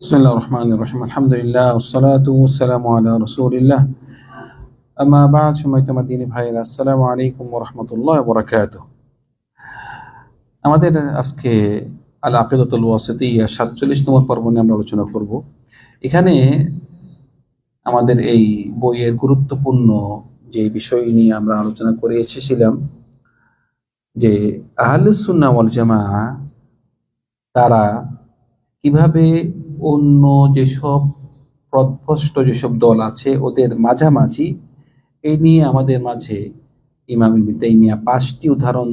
বিসমিল্লাহ রহমান রহিম আলহামদুলিল্লাহ বাদ সময় তোমার ভাইরা আসসালামু আলাইকুম আমাদের আজকে আল আকিদতুল ওয়াসিয়া সাতচল্লিশ নম্বর পর্ব নিয়ে আমরা আলোচনা করব। এখানে আমাদের এই বইয়ের গুরুত্বপূর্ণ যে বিষয় নিয়ে আমরা আলোচনা করে এসেছিলাম, যে আহলুসুন্না ওয়াল জামা তারা কীভাবে অন্য যেসব প্রধ্বস্ত যেসব দল আছে, ওদের মাঝামাঝি এই নিয়ে আমাদের মাঝে ইমাম তাইমিয়া পাঁচটি উদাহরণ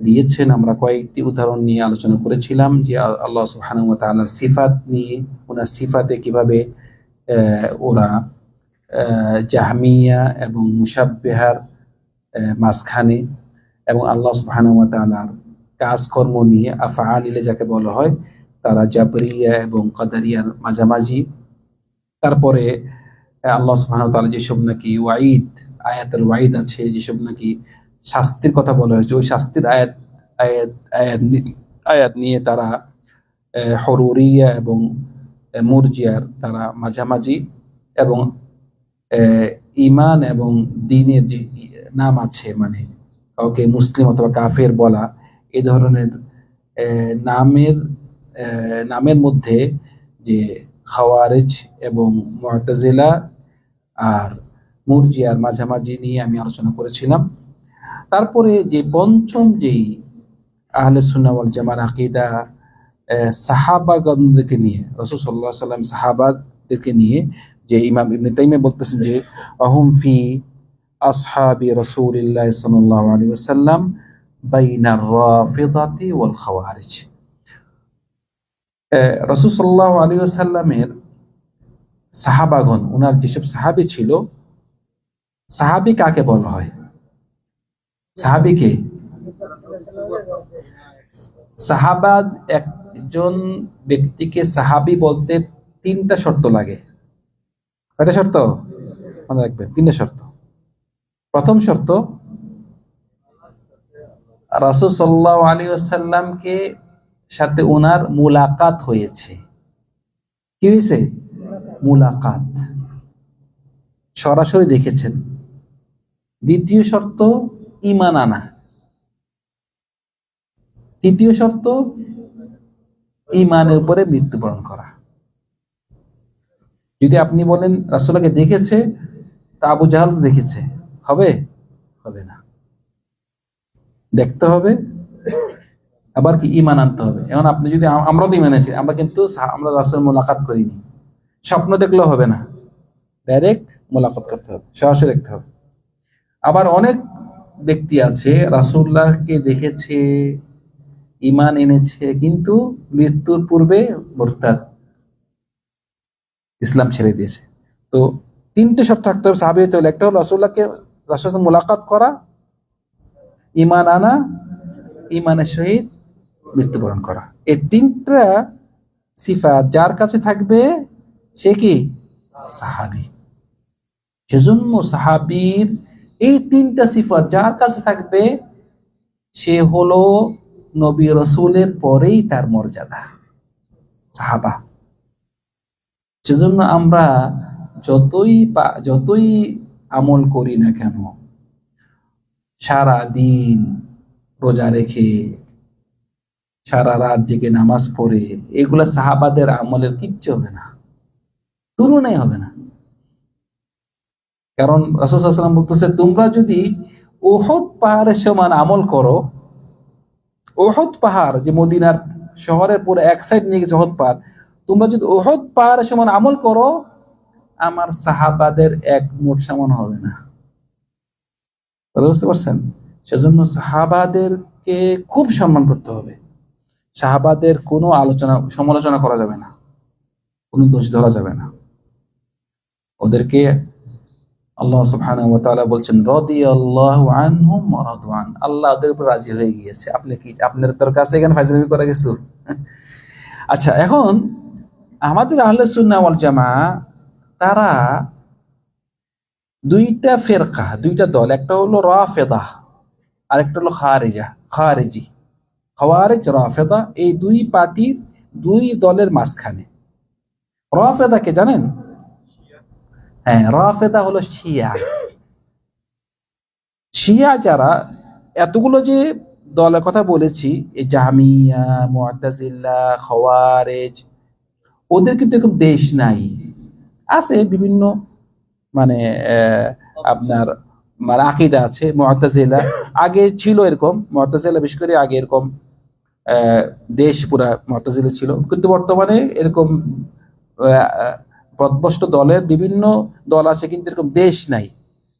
দিয়েছেন। আমরা কয়েকটি উদাহরণ নিয়ে আলোচনা করেছিলাম যে আল্লাহ ওয়া তাআলার সিফাত নিয়ে, ওনার সিফাতে কীভাবে ওরা জাহামিয়া এবং মুসাব্বেহার মাঝখানে এবং আল্লাহ ওয়া তাআলার কাজকর্ম নিয়ে, আফআলিলে যাকে বলা হয় তারা জাবরিয়া এবং কাদারিয়ার মাঝামাঝি। তারপরে আল্লাহ সুবহানাহু ওয়া তাআলা যেসব নাকি ওয়াইদ আয়াতের ওয়াইদ আছে, যেসব নাকি শাস্তির কথা বলা হয়েছে, ওই শাস্তির আয়াত আয়াত আয়াত আয়াত নিয়ে তারা হরুরিয়া এবং মুরজিয়ার তারা মাঝামাঝি এবং ইমান এবং দিনের যে নাম আছে মানে কাউকে মুসলিম অথবা কাফের বলা, এ ধরনের নামের নামের মধ্যে যে খাওয়ারেজ এবং মুআতাজিলা আর মুরজিয়ার মাঝামাঝি নিয়ে আমি আলোচনা করেছিলাম। তারপরে যে পঞ্চম যেই আহলে সুন্নাহ ওয়াল জামার আকিদা সাহাবাগণদেরকে নিয়ে, রসুল সাল্লাহ সাল্লাম সাহাবাদেরকে নিয়ে যে ইমাম ইবনে তাইমিয়া বলতেছেন যে, আহুম ফি আসহাবি রসুলিল্লাহ সাল্লাল্লাহু আলাইহি ওয়াসাল্লাম বাইনার রাফিদাতি ওয়াল খাওয়ারিজ। রসুল সাল্লাহ আলী সাল্লামের সাহাবাগন ওনার যেসব সাহাবি ছিল, সাহাবি কাকে বলা হয়? সাহাবিকে সাহাবাদ একজন ব্যক্তিকে সাহাবি বলতে তিনটা শর্ত লাগে। কয়টা শর্ত? মনে রাখবেন, তিনটা শর্ত। প্রথম শর্ত, রাসূল সাল্লাল্লাহু আলাইহি ওয়াসাল্লামকে সাথে ওনার মুলাকাত হয়েছে। কি হয়েছে? মুলাকাত। সরাসরি দেখেছেন। দ্বিতীয় শর্ত ইমান আনা। তৃতীয় শর্ত ইমানের উপরে মৃত্যুবরণ করা। যদি আপনি বলেন রাসূলকে দেখেছে, তা আবু জাহাল দেখেছে। হবে? হবে না। দেখতে হবে। আবার কি ইমান আনতে হবে? এখন আপনি যদি আম- আমরাও তো ইমান আমরা কিন্তু আমরা রাসুল মোলাকাত করিনি। স্বপ্ন দেখলেও হবে না। ডাইরেক্ট মোলাকাত করতে হবে, সরাসরি দেখতে হবে। আবার অনেক ব্যক্তি আছে রাসূল্লাহকে দেখেছে ইমান এনেছে, কিন্তু মৃত্যুর পূর্বে মোরতাদ ইসলাম ছেড়ে দিয়েছে। তো তিনটে শর্ত থাকতে হবে, সাহাবি হতে হলে। একটা হলো রাসূল্লাহকে রাসূলের সাথে মোলাকাত করা ইমান আনা ইমানের সহিত মৃত্যুবরণ করা। এই তিনটা সিফা যার কাছে থাকবে সে কি? সাহাবি। সেজন্য সাহাবীর এই তিনটা সিফা যার কাছে থাকবে সে হলো নবী রসুলের পরেই তার মর্যাদা। সাহাবা। সেজন্য আমরা যতই যতই আমল করি না কেন, সারা দিন রোজা রেখে সারা রাত জেগে নামাজ পড়ে, এগুলা সাহাবাদের আমলের কিচ্ছু হবে না। তুলনাই হবে না। কারণ রসদাম বলতেছে, তোমরা যদি ওহদ পাহাড়ের সমান আমল করো ওহদ পাহাড় যে মদিনার শহরের পুরো এক সাইড নিয়ে গেছে ওহদ পাহাড়, তোমরা যদি ওহদ পাহাড়ের সমান আমল করো, আমার সাহাবাদের এক মোট সমান হবে না। বুঝতে পারছেন? সেজন্য সাহাবাদেরকে খুব সম্মান করতে হবে। সাহাবাদের কোনো আলোচনা, সমালোচনা করা যাবে না। কোনো দোষ ধরা যাবে না। ওদেরকে আল্লাহ সুবহানাহু ওয়া তাআলা বলছেন, রাদিয়াল্লাহু আনহুম ওয়া রাদু আন আল্লাহ ওদের উপর রাজি হয়ে গিয়েছে। আপনি কি, আপনার তোর কাছে এখানে ফাইজলামি করে গেছো আচ্ছা এখন আমাদের আহলে সুন্নাহ ওয়াল জামা তারা দুইটা ফেরকা, দুইটা দল। একটা হলো রাফেদা আর একটা হলো খারেজা, খারেজি। খাওয়ারেজ, রাফেদা, এই দুই পার্টির দুই দলের মাঝখানে। রাফেদাকে জানেন? হ্যাঁ রাফেদা হলো শিয়া। শিয়া যারা, এতগুলো যে দলের কথা বলেছি, এই জামিয়া মুআতাজিল্লা খওয়ারেজ, ওদের কিন্তু এরকম দেশ নাই। আছে বিভিন্ন মানে আপনার মানে আকিদা আছে মুআতাজিলা আগে ছিল এরকম মুআতাজিলা বিশেষ করে আগে এরকম দেশ পুরা মুআতাজিলা ছিল। কিন্তু বর্তমানে এরকম পদভষ্ট দলের বিভিন্ন দল আছে, কিন্তু এরকম দেশ নাই।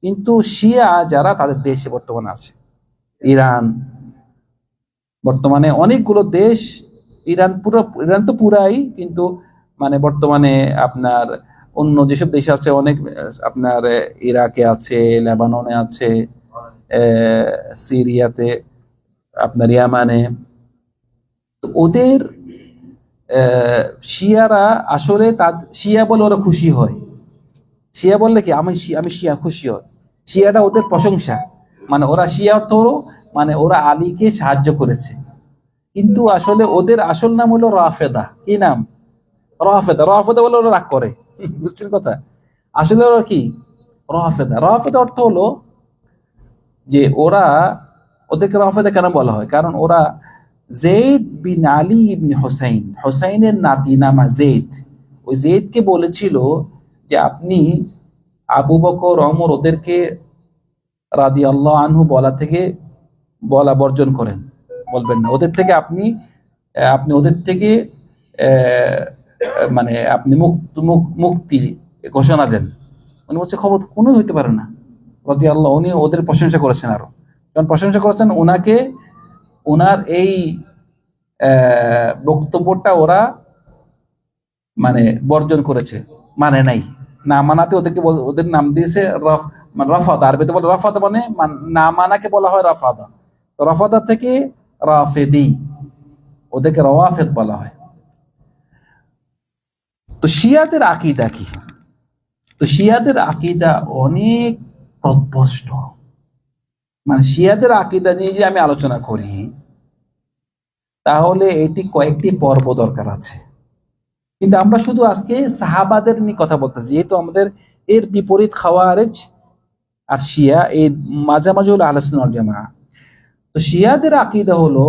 কিন্তু শিয়া যারা, তাদের দেশে বর্তমানে আছে। ইরান। বর্তমানে অনেকগুলো দেশ, ইরান পুরো, ইরান তো পুরাই, কিন্তু মানে বর্তমানে আপনার অন্য যেসব দেশ আছে, অনেক, আপনার ইরাকে আছে, লেবাননে আছে সিরিয়াতে, আপনার ইয়ামানে ওদের শিয়ারা আসলে তার শিয়া বলে ওরা খুশি হয়। শিয়া বললে কি, আমি আমি শিয়া খুশি হয়। শিয়াটা ওদের প্রশংসা। মানে ওরা শিয়া অর্থ মানে ওরা আলীকে সাহায্য করেছে। কিন্তু আসলে ওদের আসল নাম হলো রাফেদা। কি নাম? রাফেদা। রাফেদা বলে ওরা রাগ করে। বুঝছেন কথা? আসলে ওরা কি? রাফেদা। রাফেদা অর্থ হলো যে ওরা, ওদেরকে রাফেদা কেন বলা হয়? কারণ ওরা জেদ বিন আলী ইবনে হোসাইন হোসাইনের নাতি নামা জেদ ওই জেদকে বলেছিল যে আপনি আবু বকর অমর ওদেরকে রাদি আল্লাহ আনহু বলা থেকে বলা বর্জন করেন। বলবেন না। ওদের থেকে আপনি আপনি ওদের থেকে মানে আপনি মুক্ত, মুক- মুক্তি ঘোষণা দেন। উনি বলছে, খবর কোনো হইতে পারে না। রাদি আল্লাহ উনি ওদের প্রশংসা করেছেন আরও। যখন প্রশংসা করেছেন ওনাকে ওনার এই বক্তব্যটা ওরা মানে বর্জন করেছে মানে নাই। না মানাতে ওদেরকে ওদের নাম দিয়েছে রফ মানে রফাদা। আরবিতে বলে রফাদা মানে না মানাকে বলা হয় রফাদা। তো রফাদা থেকে রাফেদি, ওদেরকে রওয়াফেদ বলা হয়। তো শিয়াদের আকিদা কি? তো শিয়াদের আকিদা অনেক প্রভ্রষ্ট মানে শিয়াদের আকিদা নিয়ে যে আমি আলোচনা করি, তাহলে এটি কয়েকটি পর্ব দরকার আছে। কিন্তু আমরা শুধু আজকে সাহাবাদের নিয়ে কথা বলতেছি, যেহেতু আমাদের এর বিপরীত খাওয়ারেজ আর শিয়া, এই মাঝামাঝি হলো আলোচনার জামা তো শিয়াদের আকিদা হলো,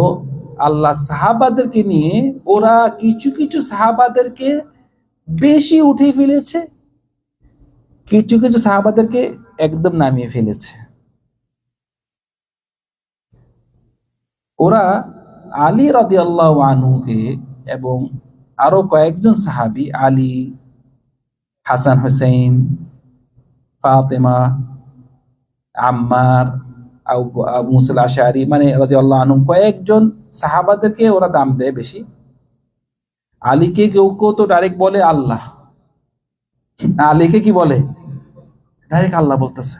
আল্লাহ সাহাবাদেরকে নিয়ে ওরা কিছু কিছু সাহাবাদেরকে বেশি উঠে ফেলেছে, কিছু কিছু সাহাবাদেরকে একদম নামিয়ে ফেলেছে। ওরা আলী রাদিয়াল্লাহু আনহুকে এবং আরও কয়েকজন সাহাবি, আলী, হাসান হোসেন ফাতেমা, আম্মার, আবু আশারি মানে রাদিয়াল্লাহু আনহু, কয়েকজন সাহাবাদেরকে ওরা দাম দেয় বেশি। আলীকে কেউ কেউ তো ডাইরেক্ট বলে আল্লাহ। আলীকে কি বলে? ডাইরেক্ট আল্লাহ বলতেছে।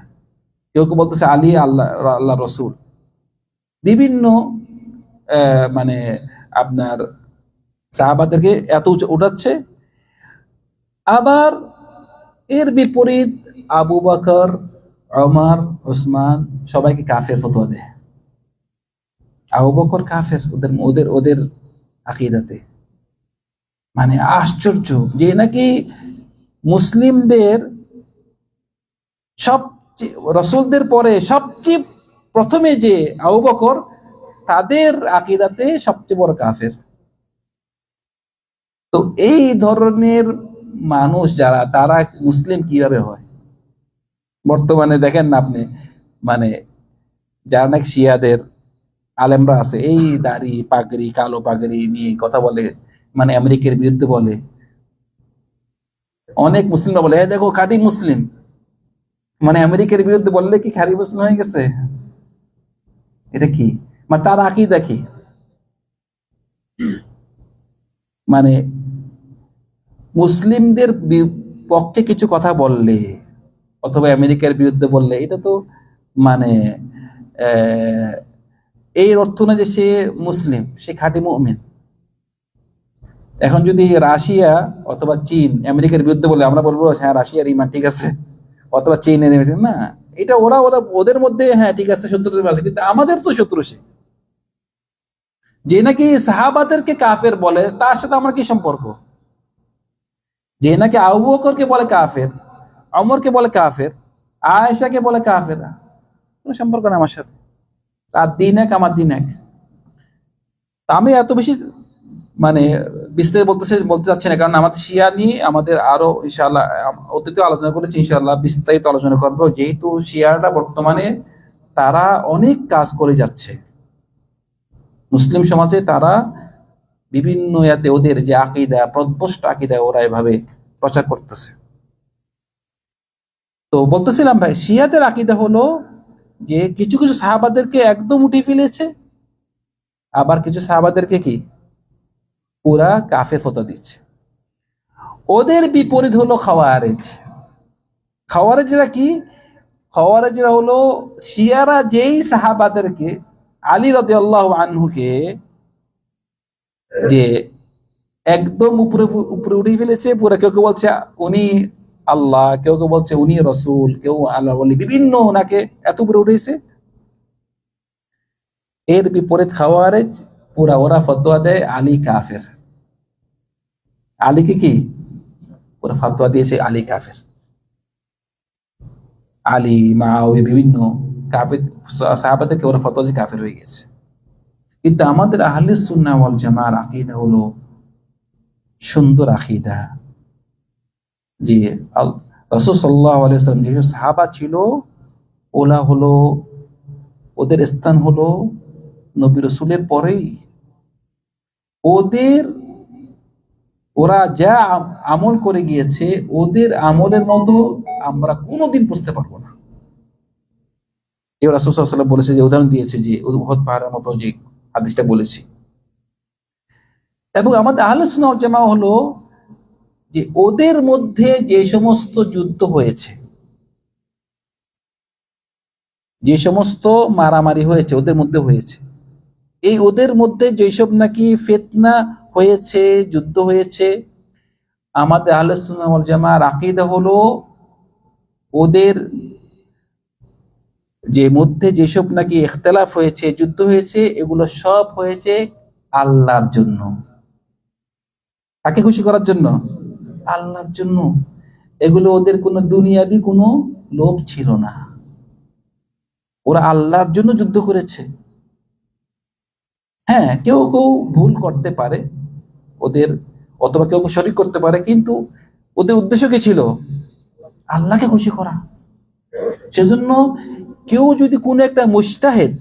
কেউ কেউ বলতেছে আলী আল্লাহ আল্লাহ রসুল। বিভিন্ন মানে আপনার সাহাবাদেরকে এত উঠাচ্ছে। আবার এর বিপরীত আবু বকর, ওমর, ওসমান সবাইকে কাফের ফতোয়া দেয়। আবু বকর কাফের ওদের ওদের ওদের আকিদাতে। মানে আশ্চর্য যে নাকি মুসলিমদের সবচেয়ে রসুলদের পরে সবচেয়ে প্রথমে যে আবু বকর তাদের আকিদাতে সবচেয়ে বড় কাফের। তো এই ধরনের মানুষ যারা, তারা মুসলিম কীভাবে হয়? বর্তমানে দেখেন না আপনি মানে যারা নাকি শিয়াদের আলেমরা আছে, এই দাড়ি পাগড়ি, কালো পাগড়ি নিয়ে কথা বলে মানে আমেরিকার বিরুদ্ধে বলে। অনেক মুসলিমরা বলে এই দেখো খাঁটি মুসলিম। মানে আমেরিকার বিরুদ্ধে বললে কি খারি মুসলিম হয়ে গেছে? এটা কি? মানে তার আকিদা কি? মানে মুসলিমদের পক্ষে কিছু কথা বললে, অথবা আমেরিকার বিরুদ্ধে বললে, এটা তো মানে এই অর্থ না যে সে মুসলিম, সে খাঁটি মুমিন। এখন যদি রাশিয়া অথবা চীন আমেরিকার বিরুদ্ধে বলে, আমরা বলব হ্যাঁ রাশিয়ার ইমান ঠিক আছে, অথবা চীনের না, এটা ওরা ওরা, ওদের মধ্যে হ্যাঁ ঠিক আছে শত্রু আছে, কিন্তু আমাদের তো শত্রু সে। যে নাকি সাহাবাদেরকে কাফের বলে, তার সাথে আমার কি সম্পর্ক? যে নাকি আবু বকরকে বলে কাফের, অমরকে বলে কাফের, আয়েশাকে বলে কাফের, কোনো সম্পর্ক না আমার সাথে। তার দিন এক, আমার দিন এক। আমি এত বেশি মানে বিস্তারিত বলতেছে বলতে চাচ্ছি না, কারণ আমাদের শিয়া নিয়ে আমাদের আরও ইনশাআল্লাহ, অতীতে আলোচনা করেছি, ইনশাআল্লাহ বিস্তারিত আলোচনা করব। যেহেতু শিয়ারা বর্তমানে তারা অনেক কাজ করে যাচ্ছে। মুসলিম সমাজে তারা বিভিন্ন ইয়াতে ওদের যে আকিদা প্রদ্বষ্ট আকিদা ওরা এভাবে প্রচার করতেছে। তো বলতেছিলাম ভাই, শিয়াদের আকিদা হলো যে কিছু কিছু সাহাবাদেরকে একদম উঠিয়ে ফেলেছে, আবার কিছু সাহাবাদেরকে কি? পুরা কাফে ফতো দিচ্ছে। ওদের বিপরীত হলো খাওয়ারেজ। খাওয়ারেজরা কি? খাওয়ারেজরা হলো শিয়ারা যেই সাহাবাদেরকে আলী রদি আল্লাহ আনহুকে যে একদম উপরে উপরে উঠিয়ে ফেলেছে, পুরো কেউ কেউ বলছে, উনি আল্লাহ কেউ কেউ বলছে, উনি রসুল কেউ আল্লাহ বলি, বিভিন্ন ওনাকে এত উপরে উঠেছে এর বিপরীত খাওয়ারেজ, পুরা ওরা ফতোয়া দেয় আলী কাফের। আলীকে কি? পুরো ফতোয়া দিয়েছে আলী কাফের। আলী, মাওয়ি, বিভিন্ন কাফের সাহাবাদেরকে ওরা ফতোয়া দিয়ে কাফের হয়ে গেছে। কিন্তু আমাদের আহলে সুন্নাহ ওয়াল জামার আকীদা হলো সুন্দর আকীদা। যে রসুল সাল্লাহ আলাইসাল্লাম যেসব সাহাবা ছিল ওলা হলো, ওদের স্থান হলো নবী রসুলের পরেই। ওদের, ওরা যা আম- আমল করে গিয়েছে, ওদের আমলের মতো আমরা কোনোদিন বুঝতে পারব না। এবার রাসুসাল্লাম বলেছে যে, উদাহরণ দিয়েছে যে, উহদ পাহাড়ের মতো যে হাদিসটা বলেছি। এবং আমাদের আলোচনা জামা হলো যে, ওদের মধ্যে যে সমস্ত যুদ্ধ হয়েছে, যে সমস্ত মারামারি হয়েছে, ওদের মধ্যে হয়েছে। এই ওদের মধ্যে যেসব নাকি ফেতনা হয়েছে, যুদ্ধ হয়েছে, আমাদের আলোচনা জামার আকিদা হলো ওদের যে মধ্যে যেসব নাকি ইখতলাফ হয়েছে, যুদ্ধ হয়েছে, এগুলো সব হয়েছে আল্লাহর জন্য। কাকে খুশি করার জন্য? আল্লাহর জন্য। এগুলো ওদের কোনো দুনিয়াবি কোনো লোভ ছিল না। ওরা আল্লাহর জন্য যুদ্ধ করেছে। হ্যাঁ কেউ কেউ ভুল করতে পারে, ওদের অথবা কেউ কেউ শরিক করতে পারে, কিন্তু ওদের উদ্দেশ্য কি ছিল? আল্লাহকে খুশি করা। সেজন্য কেউ যদি কোনো একটা মুস্তাহেদ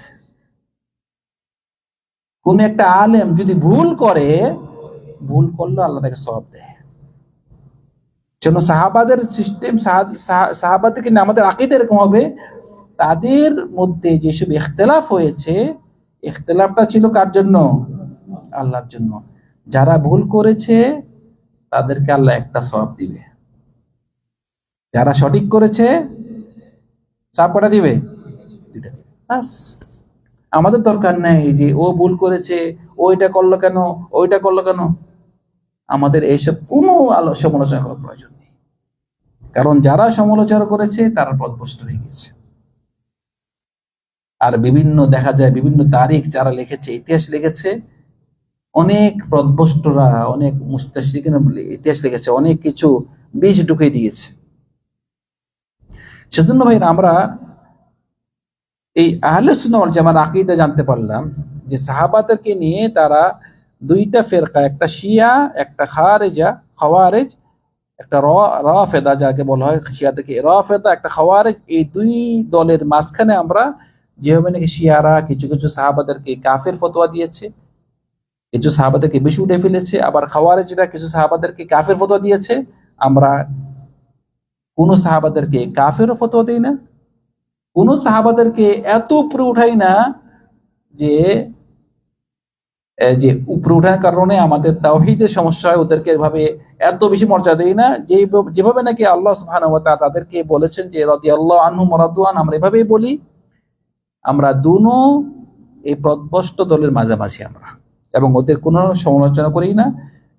কোন একটা আলেম যদি ভুল করে, ভুল করলে আল্লাহ তাকে সব দেয়। জন্য সাহাবাদের সিস্টেম সাহাবাদেরকে নিয়ে আমাদের আকিদ এরকম হবে, তাদের মধ্যে যেসব ইখতলাফ হয়েছে, ইখতলাফটা ছিল কার জন্য? আল্লাহর জন্য। যারা ভুল করেছে, তাদেরকে আল্লাহ একটা সব দিবে। যারা সঠিক করেছে সব কটা দিবে? দিবে বাস। আমাদের দরকার নেই যে ও ভুল করেছে, ও এটা করল কেন ওইটা করল কেন। আমাদের এইসব কোনো আলো সমালোচনা করার প্রয়োজন নেই। কারণ যারা সমালোচনা করেছে, তারা পদভস্ত হয়ে গেছে আর বিভিন্ন দেখা যায়, বিভিন্ন তারিখ যারা লিখেছে, ইতিহাস লিখেছে, অনেক প্রদভষ্টরা অনেক মুস্তাশিকিন ইতিহাস লিখেছে, অনেক কিছু বীজ ঢুকে দিয়েছে। সেজন্য ভাই আমরা এই আহলে সুন্নাহ জামার আকিদা জানতে পারলাম যে সাহাবাদেরকে নিয়ে তারা দুইটা ফেরকা, একটা শিয়া, একটা খারেজা খাওয়ারেজ, একটা র যাকে বলা হয় শিয়া থেকে, রাফেদা, একটা খাওয়ারেজ, এই দুই দলের মাঝখানে আমরা যেভাবে নাকি শিয়ারা কিছু কিছু সাহাবাদেরকে কাফের ফতোয়া দিয়েছে, কিছু সাহাবাদেরকে বেশি উঠে ফেলেছে, আবার খাওয়ারেজরা কিছু সাহাবাদেরকে কাফের ফতোয়া দিয়েছে, আমরা কোন সাহাবাদেরকে কাফেরও ফতোয়া দিই না। কোন সাহাবাদেরকে এত উপরে উঠাই না যে যে উপরে উঠার কারণে আমাদের তাওহীদের সমস্যা হয়, ওদেরকে এভাবে এত বেশি মর্যাদা দেই না যে যেভাবে নাকি আল্লাহ তাআলা তাদেরকে বলেছেন যে রদি আল্লাহ আনহু মরাদুয়ান আমরা এভাবেই বলি, আমরা দুনো এই প্রদবষ্ট দলের মাঝামাঝি আমরা। এবং ওদের কোনো সমালোচনা করি না,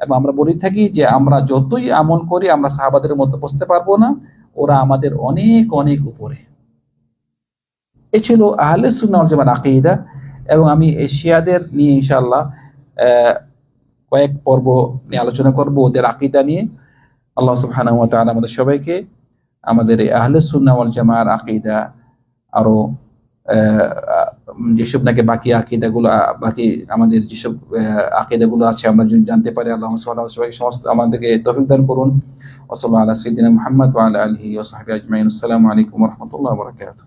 এবং আমরা বলি থাকি যে, আমরা যতই আমল করি, আমরা সাহাবাদের মধ্যে বসতে পারব না, ওরা আমাদের অনেক অনেক উপরে। এ ছিল আহলে সুন্নাহ ওয়াল আকিদা এবং আমি এশিয়াদের নিয়ে ইনশাআল্লাহ কয়েক পর্ব নিয়ে আলোচনা করব ওদের আকিদা নিয়ে। আল্লাহ সুবহানাহু ওয়া আমাদের সবাইকে আমাদের এই আহলে সুন্নাহ ওয়াল জামার আকীদা আরও আহ, যেসব নাকি বাকি আকিদাগুলো বাকি আমাদের যেসব আকিদাগুলো আছে আমরা জানতে পারি আল্লাহ সবাইকে সমস্ত আমাদেরকে তৌফিক দান করুন। ওয়া সাল্লাল্লাহু আলা সাইয়্যিদিনা মুহাম্মদ আলা আলিহি ওয়া সাহবিহি আজমাইন। আসসালামু আলাইকুম রাহমাতুল্লাহি ওয়া বারাকাতুহু।